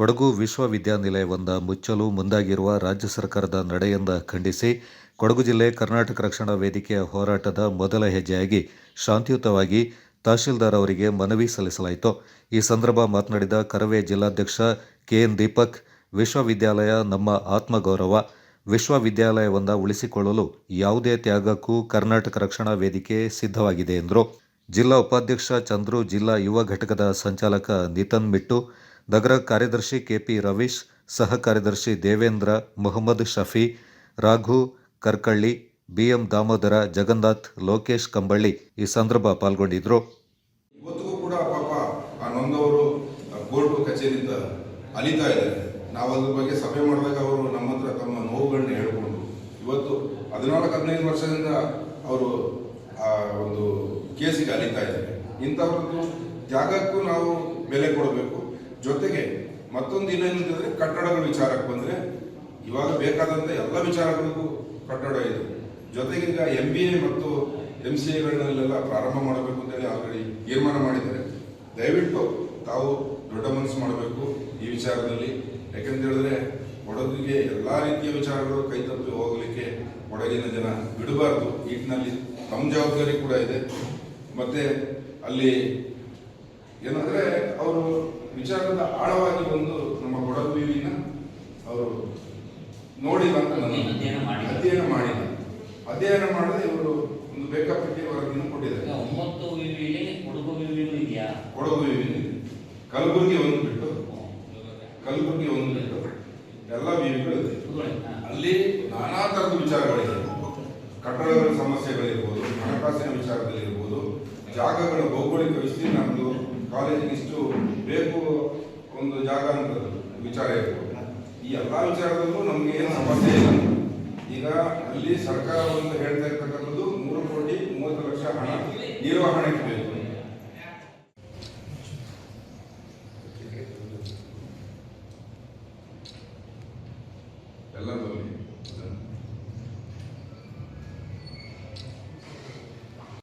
ಕೊಡಗು ವಿಶ್ವವಿದ್ಯಾನಿಲಯವೊಂದ ಮುಚ್ಚಲು ಮುಂದಾಗಿರುವ ರಾಜ್ಯ ಸರ್ಕಾರದ ನಡೆಯಿಂದ ಖಂಡಿಸಿ, ಕೊಡಗು ಜಿಲ್ಲೆ ಕರ್ನಾಟಕ ರಕ್ಷಣಾ ವೇದಿಕೆಯ ಹೋರಾಟದ ಮೊದಲ ಹೆಜ್ಜೆಯಾಗಿ ಶಾಂತಿಯುತವಾಗಿ ತಹಶೀಲ್ದಾರ್ ಅವರಿಗೆ ಮನವಿ ಸಲ್ಲಿಸಲಾಯಿತು. ಈ ಸಂದರ್ಭ ಮಾತನಾಡಿದ ಕರವೇ ಜಿಲ್ಲಾಧ್ಯಕ್ಷ ಕೆಎನ್ ದೀಪಕ್, ವಿಶ್ವವಿದ್ಯಾಲಯ ನಮ್ಮ ಆತ್ಮಗೌರವ. ವಿಶ್ವವಿದ್ಯಾಲಯವೊಂದ ಉಳಿಸಿಕೊಳ್ಳಲು ಯಾವುದೇ ತ್ಯಾಗಕ್ಕೂ ಕರ್ನಾಟಕ ರಕ್ಷಣಾ ವೇದಿಕೆ ಸಿದ್ಧವಾಗಿದೆ ಎಂದರು. ಜಿಲ್ಲಾ ಉಪಾಧ್ಯಕ್ಷ ಚಂದ್ರು, ಜಿಲ್ಲಾ ಯುವ ಘಟಕದ ಸಂಚಾಲಕ ನಿತನ್ ಮಿಟ್ಟು ನಗರ ಕಾರ್ಯದರ್ಶಿ ಕೆಪಿ ರವೀಶ್, ಸಹ ಕಾರ್ಯದರ್ಶಿ ದೇವೇಂದ್ರ, ಮೊಹಮ್ಮದ್ ಶಫಿ, ರಾಘು ಕರ್ಕಳ್ಳಿ, ಬಿಎಂ ದಾಮೋದರ, ಜಗನ್ನಾಥ್, ಲೋಕೇಶ್ ಕಂಬಳ್ಳಿ ಈ ಸಂದರ್ಭ ಪಾಲ್ಗೊಂಡಿದ್ರು. ಇವತ್ತಿಗೂ ಕೂಡ ಪಾಪ ಆ ನೊಂದವರು ಕೋರ್ಟ್ ಕಚೇರಿಯಿಂದ ಅಲಿತಾ ಇದ್ದಾರೆ. ನಾವು ಅದ್ರ ಬಗ್ಗೆ ಸಭೆ ಮಾಡಿದಾಗ ಅವರು ನಮ್ಮ ಹತ್ರ ತಮ್ಮ ನೋವುಗಳನ್ನ ಹೇಳ್ಕೊಂಡ್ರು ಇವತ್ತು ಹದಿನಾಲ್ಕು, ಹದಿನೈದು ವರ್ಷದಿಂದ ಅವರು ಆ ಒಂದು ಕೇಸಿಗೆ ಅಲಿತಾ ಇದ್ದಾರೆ. ಇಂಥವ್ರದ್ದು ಜಾಗಕ್ಕೂ ನಾವು ಬೆಲೆ ಕೊಡಬೇಕು. ಜೊತೆಗೆ ಮತ್ತೊಂದು ಇನ್ನೇನಂತಂದ್ರೆ ಕಟ್ಟಡಗಳ ವಿಚಾರಕ್ಕೆ ಬಂದ್ರೆ ಇವಾಗ ಬೇಕಾದಂಥ ಎಲ್ಲ ವಿಚಾರಗಳಿಗೂ ಕಟ್ಟಡ ಇದೆ. ಜೊತೆಗೆ ಈಗ ಎಂ ಬಿ ಎ ಮತ್ತು ಎಂ ಸಿ ಎಗಳನ್ನೆಲ್ಲ ಪ್ರಾರಂಭ ಮಾಡಬೇಕು ಅಂತೇಳಿ ಆಲ್ರೆಡಿ ತೀರ್ಮಾನ ಮಾಡಿದ್ದಾರೆ. ದಯವಿಟ್ಟು ತಾವು ದೊಡ್ಡ ಮನಸ್ಸು ಮಾಡಬೇಕು ಈ ವಿಚಾರದಲ್ಲಿ. ಯಾಕಂತ ಹೇಳಿದ್ರೆ ಕೊಡಗಿಗೆ ಎಲ್ಲ ರೀತಿಯ ವಿಚಾರಗಳು ಕೈ ತಪ್ಪಿ ಹೋಗಲಿಕ್ಕೆ ಕೊಡಗಿನ ಜನ ಬಿಡಬಾರ್ದು. ಈಟ್ನಲ್ಲಿ ತಮ್ಮ ಜವಾಬ್ದಾರಿ ಕೂಡ ಇದೆ. ಮತ್ತೆ ಅಲ್ಲಿ ಏನಂದ್ರೆ ಅವರು ವಿಚಾರದ ಆಳವಾಗಿ ಬಂದು ನಮ್ಮ ಕೊಡಗು ಅವರು ನೋಡಿಲ್ಲ ಅಂತ ನನ್ನ ಅಧ್ಯಯನ ಮಾಡಿ ಅಧ್ಯಯನ ಮಾಡಿಲ್ಲ ಅಧ್ಯಯನ ಮಾಡದೆ ಇವರು ಒಂದು ಬೇಕಾಪಟ್ಟಿ ವರದಿಯನ್ನು ಕೊಟ್ಟಿದ್ದಾರೆ. ಒಂಬತ್ತು ವಿವಿಲಿ ಕೊಡಗು ವಿವಿನೂ ಇದೆಯಾ? ಕೊಡಗು ವಿವಿನ ಇದೆ. ಕಲಬುರಗಿ ಒಂದು ಬಿಟ್ಟು. ಕಲಬುರಗಿ ಒಂದು ಬಿಟ್ಟು. ಎಲ್ಲ ವಿವಿಗಳು ಇದೆ. ಅಲ್ಲಿ ನಾನಾ ತರದ ವಿಚಾರಗಳಿದೆ. ಕಟ್ಟಡಗಳ ಸಮಸ್ಯೆಗಳಿರ್ಬೋದು ಹಣಕಾಸಿನ ವಿಚಾರದಲ್ಲಿರ್ಬೋದು ಜಾಗಗಳ ಭೌಗೋಳಿಕ ವಿಸ್ತೀರ್ಣ ಕಾಲೇಜಿಗೆ ಇಷ್ಟು ಬೇಕು ಒಂದು ಜಾಗ ಅಂತ ವಿಚಾರ ಇರ್ಬೋದು. ಈ ಎಲ್ಲ ವಿಚಾರದಲ್ಲೂ ನಮಗೆ ಏನು ಸಮಸ್ಯೆ ಇಲ್ಲ. ಈಗ ಅಲ್ಲಿ ಸರ್ಕಾರ ಒಂದು ಹೇಳ್ತಾ ಇರ್ತಕ್ಕಂಥದ್ದು ಮೂರು ಕೋಟಿ ಮೂವತ್ತು ಲಕ್ಷ ಹಣ ನಿರ್ವಹಣೆಗೆ ಬೇಕು.